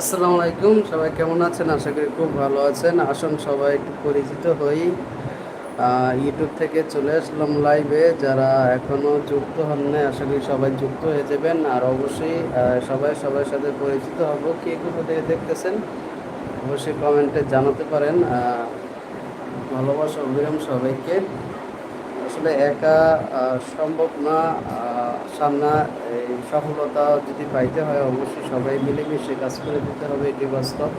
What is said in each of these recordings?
আসসালামু আলাইকুম, সবাই কেমন আছেন? আশা করি খুব ভালো আছেন। আসুন সবাই একটু পরিচিত হই। ইউটিউব থেকে চলে আসলাম লাইভে যারা এখনও যুক্ত হন নাই আশা করি সবাই যুক্ত হয়ে যাবেন। আর অবশ্যই সবাই সবার সাথে পরিচিত হব। কে কোথা থেকে দেখতেছেন? অবশ্যই কমেন্টে জানাতে পারেন। ভালোবাসা, অবিরাম সবাইকে। আসলে একা সম্ভব না। সামনা, এই সফলতা যদি পাইতে হয়, অবশ্যই সবাই মিলেমিশে কাজ করে দিতে হবে, এটি বাস্তব।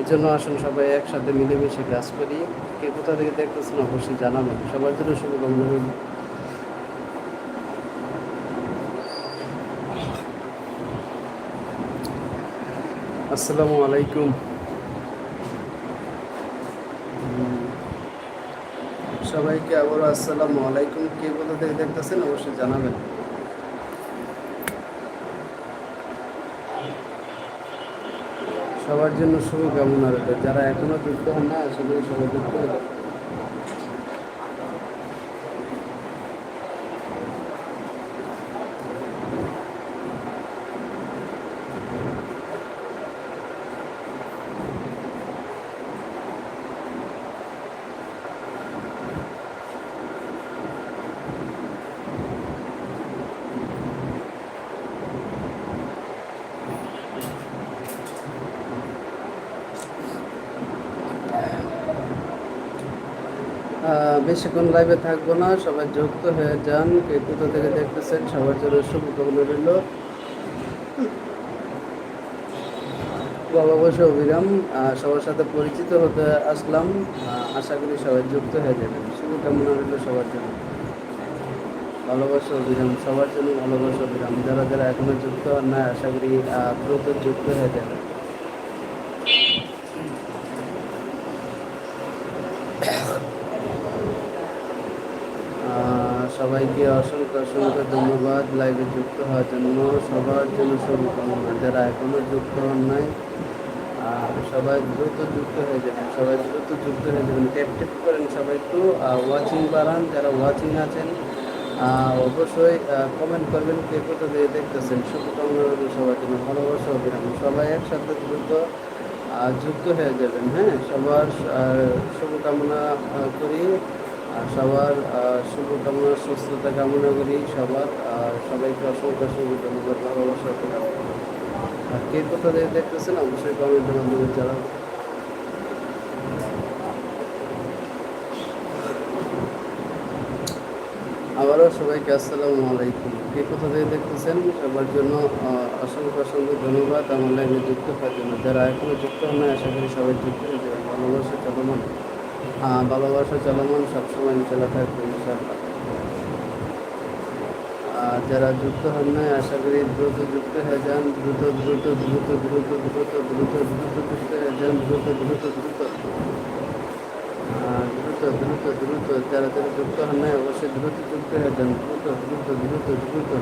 এই জন্য আসুন সবাই একসাথে মিলেমিশে কাজ করি। কে কোথা থেকে দেখতেছেন অবশ্যই জানাবেন সবার জন্য শুভকামনা। রইল আসসালামু আলাইকুম। সবাইকে আবারও আসসালামু আলাইকুম। কে কোথা থেকে দেখতেছেন অবশ্যই জানাবেন। সবার জন্য শুভকামনা রইল। যারা এখনও যুক্ত হন না আসলে সবাই যুক্ত হয়ে বেশিক্ষণ লাইভে থাকব না সবাই যুক্ত হয়ে যান কে কোথা থেকে দেখতেছেন সবার জন্য শুভকামনা রইল। বাবা বসে অবিরাম আহ, সবার সাথে পরিচিত হতে আসলাম আশা করি সবাই যুক্ত হয়ে যাবেন। শুভকামনা রইল সবার জন্য। ভালোবাসা অবিরাম সবার জন্য ভালোবাসা অভিরাম। যারা যারা এখনও যুক্ত হন না আশা করি দ্রুত যুক্ত হয়ে যাবেন। সবাইকে অসংখ্য অসংখ্য ধন্যবাদ। লাইভে যুক্ত হওয়ার জন্য সবার জন্য শুভকামনা। যারা এখনও যুক্ত হন নাই আহ, সবাই দ্রুত যুক্ত হয়ে যাবেন সবাই দ্রুত যুক্ত হয়ে যাবেন। ট্যাপ ট্যাপ করেন সবাই একটু ওয়াচিং বাড়ান। যারা ওয়াচিং আছেন অবশ্যই কমেন্ট করবেন কে কোথা দিয়ে দেখতেছেন। শুভকামনা রইল সবার জন্য। ভালোবাসা অভিরাম সবাই একসাথে দ্রুত যুক্ত হয়ে যাবেন হ্যাঁ? সবার শুভকামনা করি। আর সবার শুভকামনা, সুস্থতা কামনা করি সবার, আর সবাইকে অসংখ্য ধন্যবাদ ভালোবাসা অভিরাম আর কে কোথা দেখতেছেন? অবশ্যই কমেন্টের মাধ্যমে জানাবেন। আবারও সবাইকে আসসালামু আলাইকুম। কে কোথা থেকে দেখতেছেন? সবার জন্য অসংখ্য অসংখ্য ধন্যবাদ। আমার লাইনে যুক্ত হওয়ার জন্য। যারা এখনও যুক্ত হন না আশা করি সবাই যুক্ত হয়ে যাবেন। ভালোবাসা, চলমান। ভালোবাসা চলমান সবসময় ইনশাল্লাহ থাকবে যারা যুক্ত হন না আশা করি দ্রুত যুক্ত হয়ে যান দ্রুত দ্রুত দ্রুত দ্রুত দ্রুত দ্রুত দ্রুত যুক্ত হয়ে যান দ্রুত দ্রুত দ্রুত দ্রুত দ্রুত দ্রুত যারা যারা যুক্ত হন না অবশ্যই দ্রুত যুক্ত হয়ে যান দ্রুত দ্রুত দ্রুত দ্রুত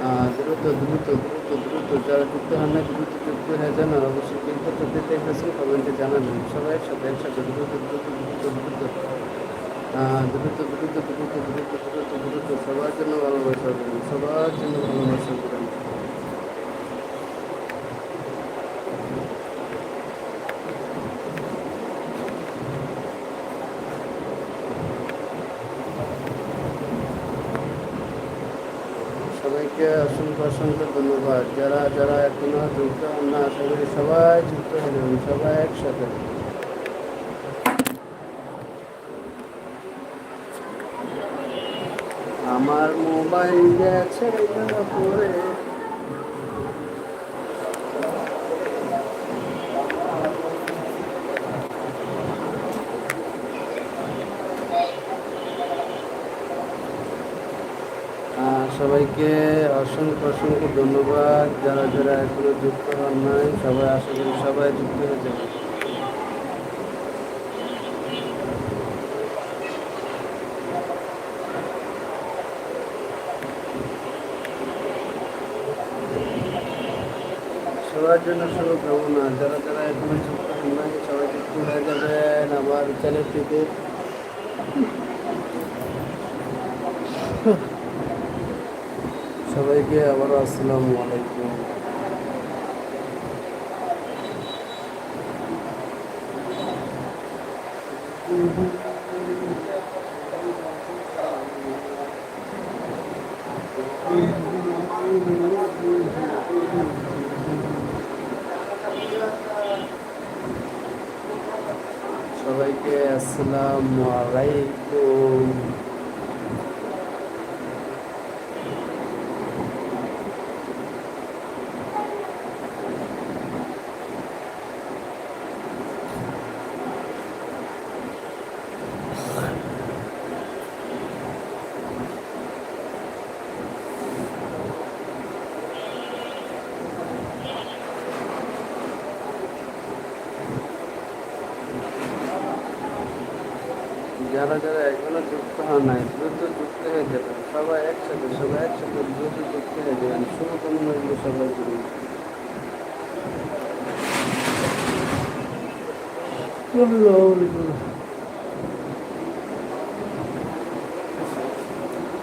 দ্রুত দ্রুত দ্রুত দ্রুত যারা যুক্ত হন না দ্রুত যুক্ত হয়ে যান আর অবশ্যই কিন্তু দিতে গেছেন কমেন্টে জানাবেন সবাই একসাথে একসাথে দ্রুত দ্রুত দ্রুত দ্রুত দ্রুত দ্রুত দ্রুত দ্রুত দ্রুত দ্রুত সবার জন্য ভালোবাসা করুন সবার জন্য ভালোবাসা করুন সবাইকে অসংখ্য অসংখ্য ধন্যবাদ। যারা যারা এখনও যুক্ত না সবাই সবাই যুক্ত হলেন সবাই একসাথে। আমার মোবাইল গেছে পরে সবাইকে অসংখ্য অসংখ্য ধন্যবাদ। যারা যারা এখনও যুক্ত হন নাই, সবাই আশা করি সবাই যুক্ত হয়ে যাবে সবার জন্য শুভকামনা। যারা যারা এখনও যুক্ত হন নাই, সবাই যুক্ত হয়ে যাবেন আমার চ্যানেলটিতে। সবাইকে আবার আসসালামু আলাইকুম। সবাইকে আসসালামু আলাইকুম। যারা যারা এখনও যুক্ত হন নাই, দ্রুত যুক্ত হয়ে যাবেন সবাই একসাথে সবাই একসাথে দ্রুত যুক্ত হয়ে যাবেন শুভকামনা রইল সবাই জন্য।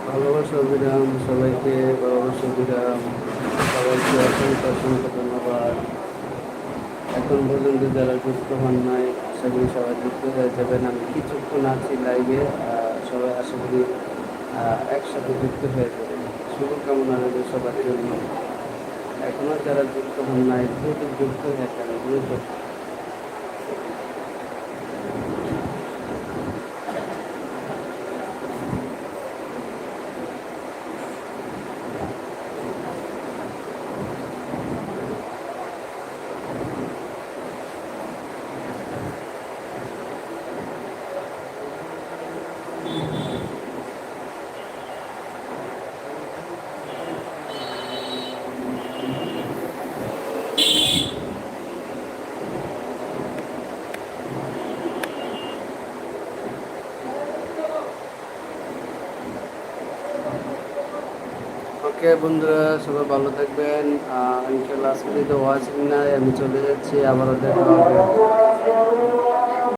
ভালোবাসা বিরাম সবাইকে ভালোবাসা বিরাম সবাইকে অসংখ্য অসংখ্য ধন্যবাদ। এখন পর্যন্ত যারা যুক্ত হন নাই করি সবাই যুক্ত হয়ে যাবেন। আমি কিছুক্ষণ আছি লাইভে সবাই আশা করি একসাথে যুক্ত হয়ে যাবেন। শুভকামনা রইল সবার জন্য। এখনও যারা যুক্ত হন নাই যুক্ত হয়ে দ্রুত ওকে বন্ধুরা, সবাই ভালো থাকবেন। ইনশাল্লাহ আজকে তো ওয়াচিং নাই, আমি চলে যাচ্ছি, আবারও দেখা হবে।